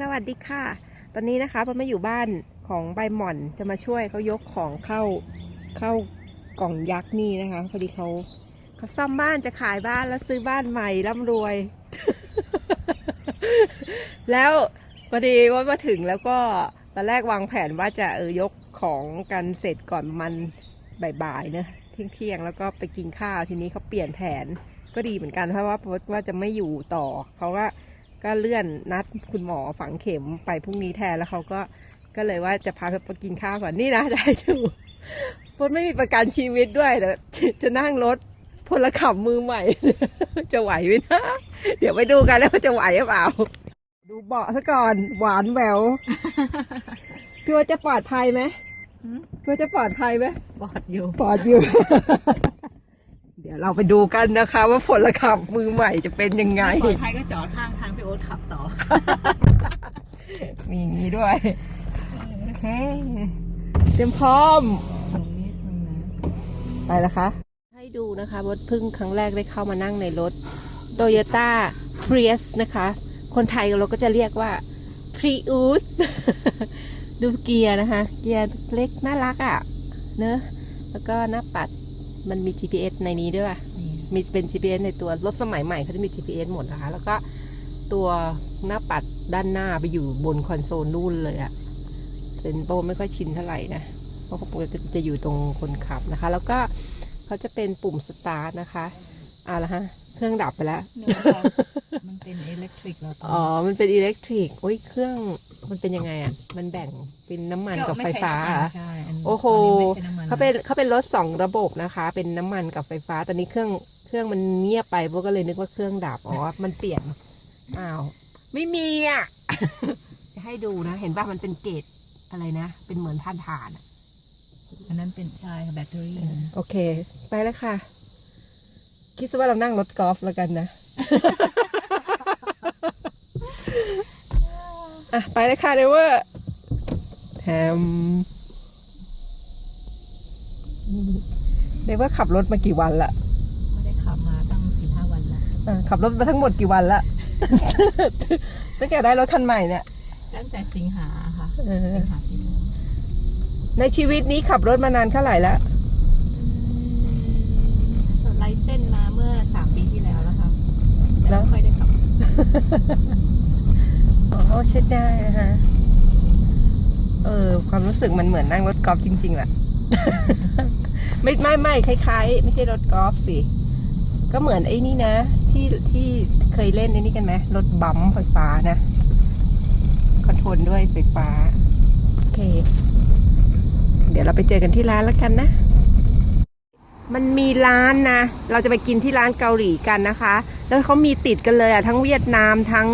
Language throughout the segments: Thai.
สวัสดีค่ะ ตอนนี้นะคะปามาอยู่บ้านของใบหม่อนจะมาช่วยเขายกของเข้าเข้ากล่องยักษ์นี่นะคะพอดีเขาเขาซ่อมบ้านจะขายบ้านแล้วซื้อบ้านใหม่ร่ำรวย แล้วพอดีว่ามาถึงแล้วก็ตอนแรกวางแผนว่าจะเออยกของกันเสร็จก่อนมันบ่ายๆเนอะเที่ยงๆแล้วก็ไปกินข้าวทีนี้เขาเปลี่ยนแผนก็ดีเหมือนกันเพราะว่าว่าจะไม่อยู่ต่อเขาก็ ก็เลื่อนนัดคุณหมอฝังเข็มไปพรุ่งนี้แทนแล้วเขาก็ก็เลยว่าจะพาไปกินข้าวก่อนนี่นะได้ดูพดไม่มีประกันชีวิตด้วยแต่จะจะนั่งรถพลขับมือใหม่ จะไหวไหมนะ เดี๋ยวไปดูกันแล้วาจะไหวหรือเปล่า ดูเบาะซะก่อน หวานแหววพี่ว่าจะปลอดภัยไหมหืมพี่ว่าจะปลอดภัยไหมบอดอยู่ ปลอดอยู่ เดี๋ยวเราไปดูกันนะคะ ว่าพลขับมือใหม่จะเป็นยังไงปลอดภัยก็จอดข้างทางพี่โอ๊ตขับต่อ มีอย่างนี้ด้วย โอเค เตรียมพร้อมตรงนี้ตรงนั้นไปแล้วคะ ให้ดูนะคะรถเพึ่งครั้งแรกได้เข้ามานั่งในรถ Toyota Prius นะคะ คนไทยเราก็จะเรียกว่า Prius ดูเกียร์นะคะ เกียร์เล็กน่ารักอะ่ะ เนอะ แล้วก็หน้าปัด มันมี GPS ในนี้ด้วยป่ะนี่มีเป็น GPS ในตัวรถสมัยใหม่เขาจะมี GPS หมดนะคะ แล้วก็ตัวหน้าปัดด้านหน้าไปอยู่บนคอนโซลนู่นเลยอะเป็นโปรไม่ค่อยชินเท่าไหร่นะ เพราะปกติจะอยู่ตรงคนขับนะคะ แล้วก็เขาจะเป็นปุ่มสตาร์ทนะคะเอาละฮะ เครื่องดับไปแล้วเนื่องจากมันเป็นอิเล็กทริกแล้วตอนอ๋อ มันเป็นอิเล็กทริกโอ้ยเครื่อง มันเป็นยังไงอะมันแบ่งเป็นน้ำมันกับไฟฟ้าเหรอใช่นโอ้โห นนี้ไม่ใช่น้ำมันเขาเป็นเขาเป็นรถสองระบบนะคะ เป็นน้ำมันกับไฟฟ้า ตอนนี้เครื่องเครื่องมันเงียบไปพวกก็เลยนึกว่าเครื่องดับ อ๋อ มันเปลี่ยน อ้าว ไม่มีอะ จะให้ดูนะ เห็นป่ะมันเป็นเกจอะไรนะ เป็นเหมือนท่านฐานอะอันนั้นเป็นใช่ค่ะแบตเตอรี่นะโอเค ไปแล้วค่ะ คิดซะว่าเรานั่งรถกอล์ฟแล้วกันนะ อะ ไปเลยค่ะเดวเวอร์แฮมเดวเวอร์ขับรถมากี่วันละไม่ได้ขับมาตั้งสี่ห้าวันแล้วอะขับรถมาทั้งหมดกี่วันละ ตั้งแต่ได้รถคันใหม่เนี่ย ตั้งแต่สิงหาค่ะเออ สิงหาที่แล้วในชีวิตนี้ขับรถมานานเท่าไหร่ละสไลด์เส้นมาเมื่อสามปีที่แล้วแล้วค่ะแต่ไม่ค่อยได้ขับ อ๋อเช็ดได้นะคะเออ ความรู้สึกมันเหมือนนั่งรถกอล์ฟจริงๆแหละไม่ไม่ไม่คล้ายๆ ไม่ใช่รถกอล์ฟสิ ก็เหมือนไอ้นี่นะ ที่ที่เคยเล่นไอ้นี่กันไหมรถบัมป์ไฟฟ้านะคอนโทรลด้วยไฟฟ้า โอเค เดี๋ยวเราไปเจอกันที่ร้านแล้วกันนะ มันมีร้านนะ เราจะไปกินที่ร้านเกาหลีกันนะคะ แล้วเขามีติดกันเลยอะ ทั้งเวียดนามทั้ง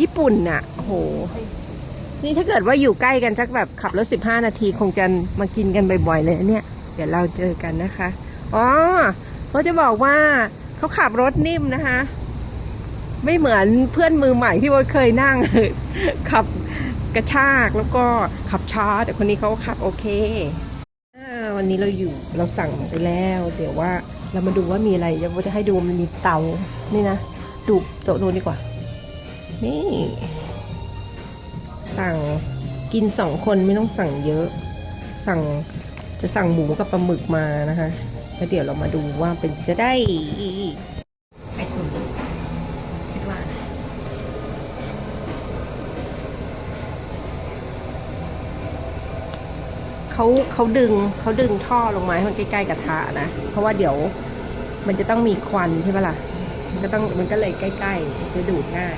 ญี่ปุ่นน่ะโห นี่ถ้าเกิดว่าอยู่ใกล้กันสักแบบขับรถสิบห้านาทีคงจะมากินกันบ่อยๆเลยเนี่ย เดี๋ยวเราเจอกันนะคะ อ๋อเขาจะบอกว่าเขาขับรถนิ่มนะคะ ไม่เหมือนเพื่อนมือใหม่ที่ว่าเคยนั่ง ขับกระชากแล้วก็ขับช้า แต่คนนี้เขาขับโอเควันนี้เราอยู่เราสั่งไปแล้ว เดี๋ยวว่าเรามาดูว่ามีอะไรจะจะให้ดูมันมีเตานี่นะดูโต๊ะนู้นดีกว่า นี่ สั่งกินสองคนไม่ต้องสั่งเยอะ สั่งจะสั่งหมูกับปลาหมึกมานะคะแล้วเดี๋ยวเรามาดูว่าเป็นจะได้ไอ้คุณคิดว่าเขาเขาดึงเขาดึงท่อลงมาให้มันใกล้ๆกระทะนะ เพราะว่าเดี๋ยวมันจะต้องมีควันใช่ปะล่ะ มันก็ต้องมันก็เลยใกล้ๆจะดูดง่าย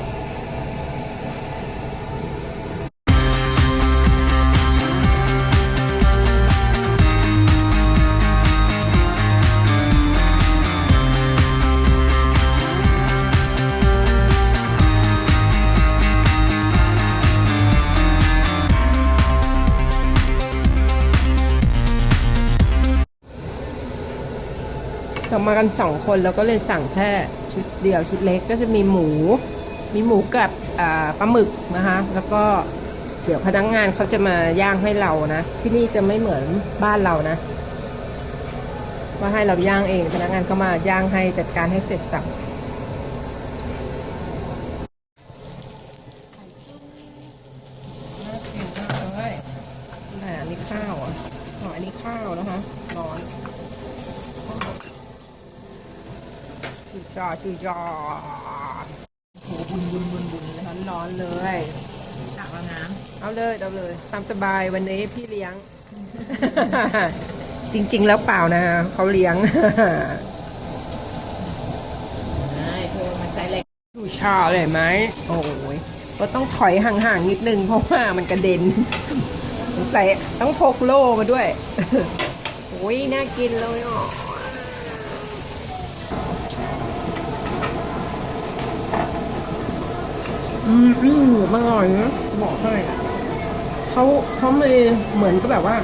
มากันสองคนเราก็เลยสั่งแค่ชุดเดียวชุดเล็กก็จะมีหมู มีหมูกับอ่าปลาหมึกนะคะแล้วก็เดี๋ยวพนักงงานเขาจะมาย่างให้เรานะ ที่นี่จะไม่เหมือนบ้านเรานะว่าให้เราย่างเอง พนักงานเขามาย่างให้จัดการให้เสร็จสับ จุจอจุจอโหบุญบุญบุญบุญร้อนร้อนๆเลยตักเอาน้เอาเลยเอาเลย ตามสบายวันนี้พี่เลี้ยง จริงๆแล้วเปล่านะเขาเลี้ยงำใช่เธอมันใช้แรงดูชาเลยไหม โอ้ยก็ต้องถอยห่างๆนิดนึงเพราะว่ามันกระเด็นใส่ต้องพกโล่มาด้วย โอ้ยน่ากินเลยอะ อืมอืมอร่อยนะบอกให้เขาเขามีเหมือนก็แบบว่า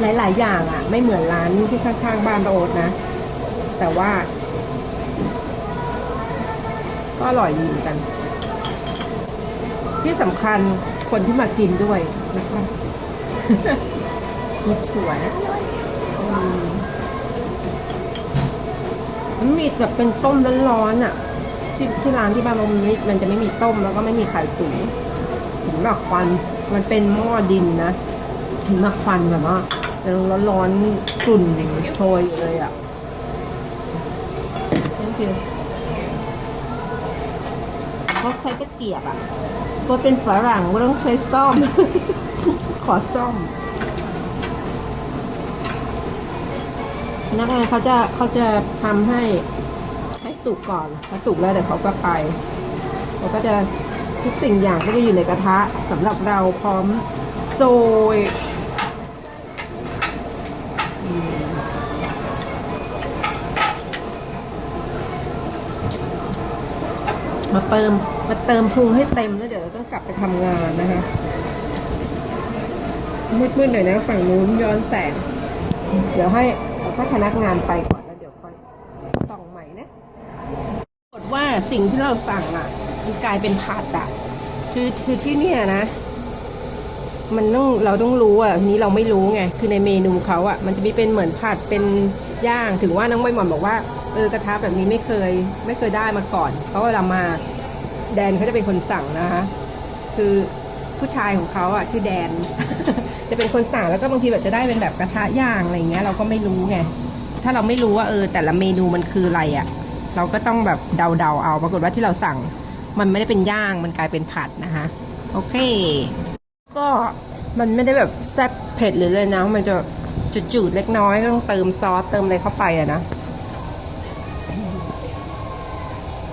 หลาย ๆ อย่างอะ ไม่เหมือนร้านที่ข้าง ๆ บ้านป้าโอ๊ตนะ แต่ว่า ก็อร่อยดีเหมือนกัน ที่สำคัญคนที่มากินด้วยนะคะมีถั่วนะอืมมันมีแบบเป็นต้มร้อนๆอะ ที่ที่ร้านที่บ้านเรามันไม่มันจะไม่มีต้มแล้วก็ไม่มีไข่ตุ๋นห็นแบบควัน มันเป็นหม้อดินนะห็นแบบควันแบบว่ายังร้อนๆกลุ่นโชยอยู่เลยอะ thank you เขาใช้ตะเกียบอะตัวเป็นฝรั่งก็ต้องใช้ซ่อม ขอซ่อมพนักงานเขาจะเขาจะทำให้ สุกก่อนพอสุกแล้วเดี๋ยวเขาก็ไปแล้วก็จะทุกสิ่งอย่างก็จะอยู่ในกระทะสำหรับเราพร้อมโซยมาเติมมาเติมพุงให้เต็มแล้วเดี๋ยวเราต้องกลับไปทำงานนะคะมืดๆหน่อยนะฝั่งนู้นย้อนแสงเดี๋ยวให้เอาถ้าพนักงานไปก่อนแล้วเดี๋ยวค่อยส่องใหม่นะปรากฏว่า สิ่งที่เราสั่งอะมันกลายเป็นผัดอะคือคือที่เนี่ยนะ มันต้องเราต้องรู้อะทีนี้เราไม่รู้ไงคือในเมนูเขาอะ มันจะมีเป็นเหมือนผัดเป็นย่างถึงว่าน้องใบหม่อนบอกว่าเออกระทะแบบนี้ไม่เคย ไม่เคยได้มาก่อน เพราะเวลามาแดนเขาจะเป็นคนสั่งนะคะคือผู้ชายของเขาอะชื่อแดน จะเป็นคนสั่งแล้วก็บางทีแบบจะได้เป็นแบบกระทะย่างอะไรเงี้ยเราก็ไม่รู้ไงถ้าเราไม่รู้ว่าเออแต่ละเมนูมันคืออะไรอะ่ะ เราก็ต้องแบบเดาๆเอา ปรากฏว่าที่เราสั่งมันไม่ได้เป็นย่างมันกลายเป็นผัดนะคะ โอเค ก็มันไม่ได้แบบแซ่บเผ็ดหรือเลยนะ มันจะจืดๆเล็กน้อยต้องเติมซอสเติมอะไรเข้าไปอะนะ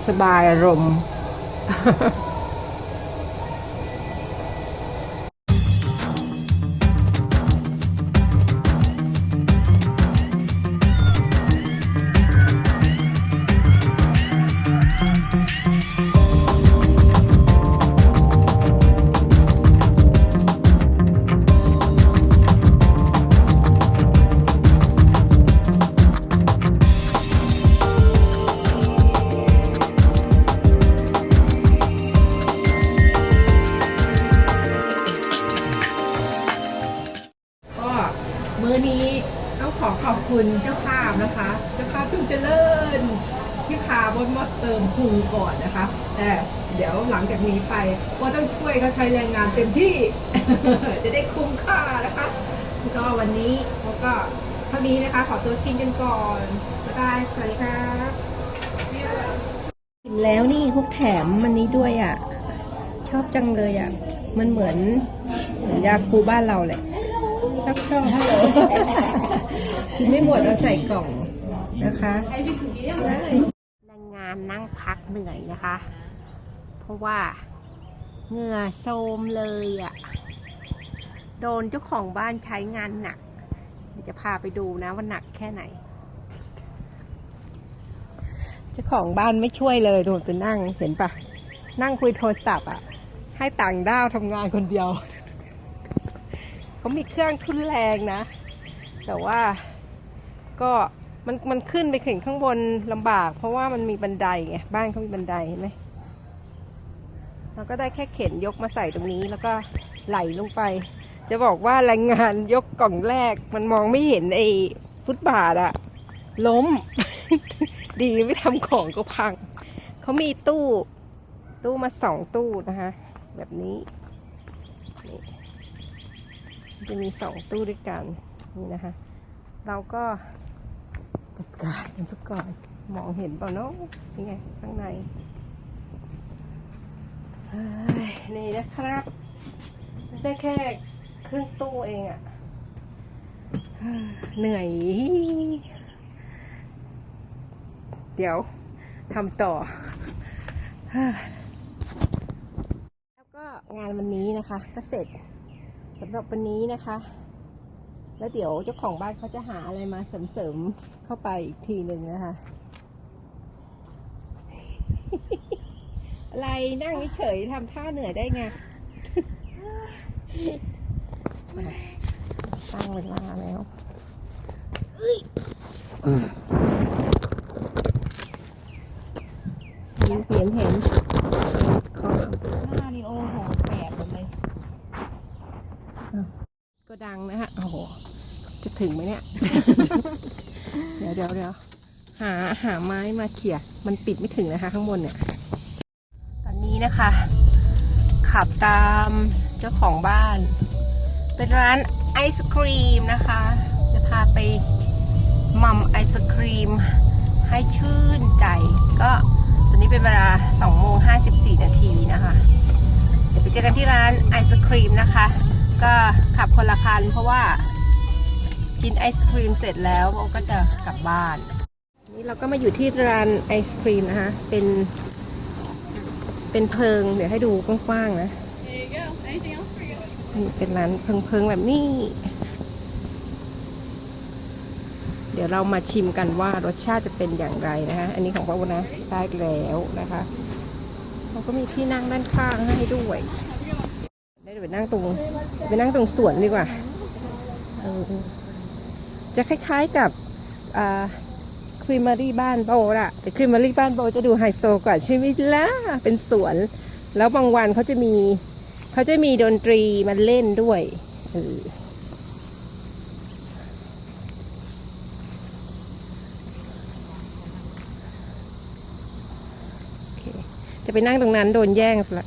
สบายอารมณ์ คุณเจ้าภาพนะคะ เจ้าภาพจุงเจริญที่พาบนมาเติมพุงก่อนนะคะ แต่เดี๋ยวหลังจากนี้ไปว่าต้องช่วยเขาใช้แรงงานเต็มที่ จะได้คุ้มค่านะคะก็วันนี้เขาก็เท่านี้นะคะ ขอตัวกินกันก่อนบ๊ายบายสวัสดีครับกินแล้วนี่พวกแถมมันนี้ด้วยอะ ชอบจังเลยอะ มันเหมือนเหมือนยาคูบ้านเราแหละชอบชอบฮัลโหล กินไม่หมดเราใส่กล่องนะคะแรงงานนั่งพักเหนื่อยนะคะ เพราะว่าเหงื่อโซมเลยอะ่ะ โดนเจ้าของบ้านใช้งานหนักเดี๋ยวจะพาไปดูนะว่าหนักแค่ไหน เจ้าของบ้านไม่ช่วยเลยโดนไปนั่งเห็นปะนั่งคุยโทรศัพท์อะ ให้ต่างด้าวทำงานคนเดียว เขามีเครื่องทุนแรงนะ แต่ว่าก็มันมันขึ้นไปถึงข้างบนลำบาก เพราะว่ามันมีบันไดไงบ้านเขามีบันไดเห็นไหมเราก็ได้แค่เข็นยกมาใส่ตรงนี้แล้วก็ไหลลงไป จะบอกว่าแรงงานยกกล่องแรก มันมองไม่เห็นไอ้ฟุตบาทอะล้ม ดีไม่ทำของก็พัง เขามีตู้ ตู้มาสองตู้นะคะแบบนี้จะมีสองตู้ด้วยกัน นี่นะคะ เราก็จัดการกันสักก่อน มองเห็นเปล่าเนาะนี่ไงข้างในนี่นะครับ ได้แค่ครึ่งตู้เองอะเหนื่อย เดี๋ยวทำต่อ แล้วก็งานวันนี้นะคะ ก็เสร็จสำหรับวันนี้นะคะ แล้วเดี๋ยวเจ้าของบ้านเขาจะหาอะไรมาเสริมๆเข้าไปอีกทีหนึ่งนะคะ อะไรนั่งเฉยทำท่าเหนื่อยได้ไงตั้งเวลาแล้วเห็นเห็นเห็นขอ หน้านี่โอ้โหแสบหมดเลย ก็ดังนะฮะ โอ้โห จะ ถึงไหมเนี่ย เดี๋ยวเดี๋ยวเดี๋ยวหาหาไม้มาเขี่ย มันปิดไม่ถึงนะคะ ข้างบนเนี่ย ตอนนี้นะคะ ขับตามเจ้าของบ้าน เป็นร้านไอศครีมนะคะ จะพาไปมัมไอศครีม ให้ชื่นใจ ก็ตอนนี้เป็นเวลา2โมง54 นาทีนะคะ เดี๋ยวไปเจอกันที่ร้านไอศครีมนะคะ ก็ขับคนละคันเพราะว่า กินไอศครีมเสร็จแล้วโมก็จะกลับบ้าน นี่เราก็มาอยู่ที่ร้านไอศครีมนะคะเป็นเป็นเพิง เดี๋ยวให้ดูกว้างๆนะ There you go anything else for you นี่เป็นร้านเพิงๆแบบนี้ เดี๋ยวเรามาชิมกันว่ารสชาติจะเป็นอย่างไรนะคะอันนี้ของพ่อนะได้แล้วนะคะเราก็มีที่นั่งด้านข้างให้ด้วยได้เดี๋ยวไปนั่งตรงไปนั่งตรงสวนดีกว่าเออ จะคล้ายๆกับครีมเมอรี่บ้านโบอะแต่ครีมเมอรี่บ้านโบจะดูไฮโซกว่าใช่ไหมล่ะเป็นสวน แล้วบางวันเขาจะมีเขาจะมีดนตรีมาเล่นด้วยจะไปนั่งตรงนั้นโดนแย่งสละ